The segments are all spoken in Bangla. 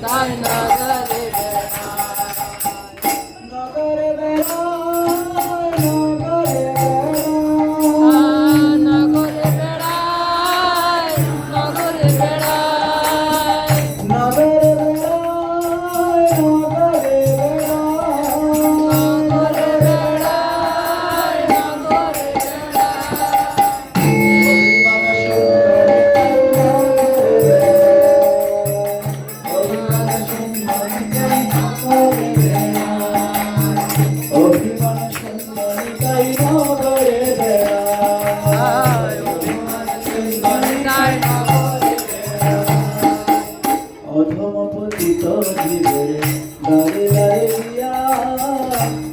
tayo na অধম পতিত জীবে দারে দারে দিয়া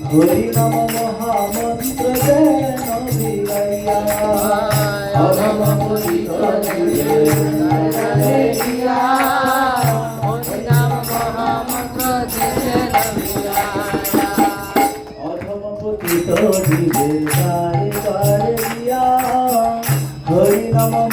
হরি নম মহামন্ত্র যেন বিলাইয়া অধম পতিত জীবে দারে দারে দিয়া হরি নম মহামন্ত্র যেন বিলাইয়া অধম পতিত জীবে দারে দারে দিয়া হরি নম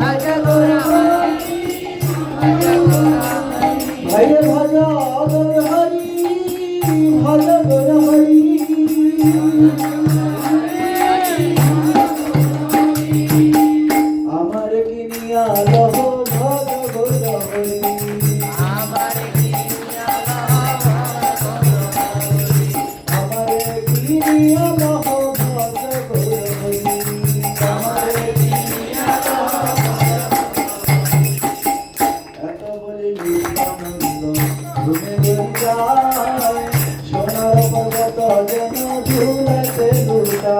Hare Hare ঝুলতে দুটা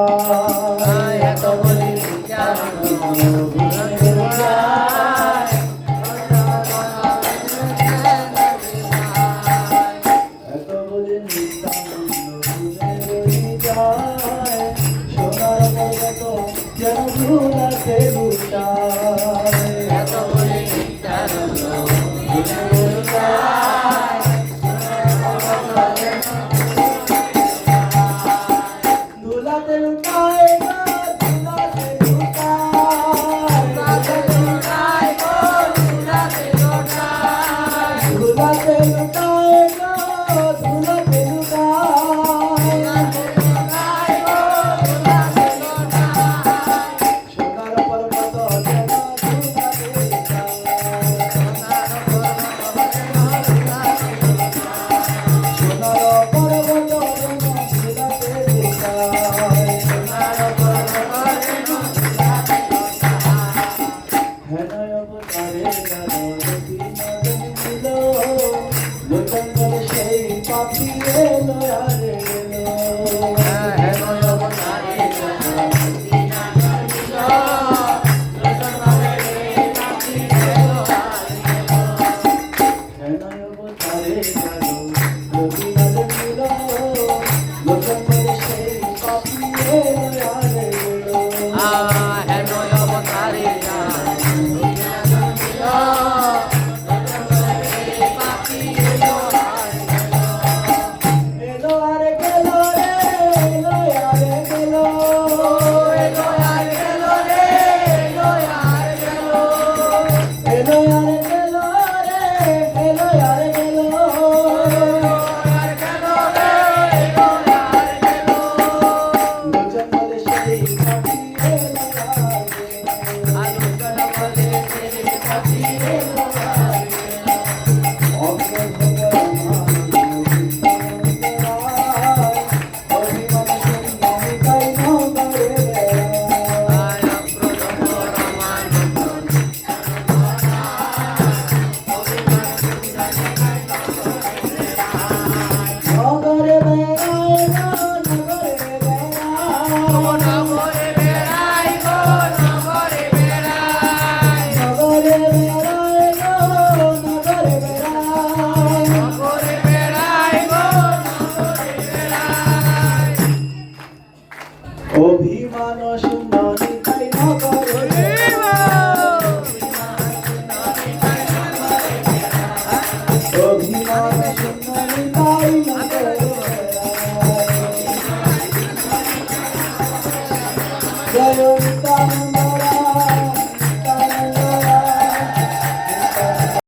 অভিমান সুন্দরী তাই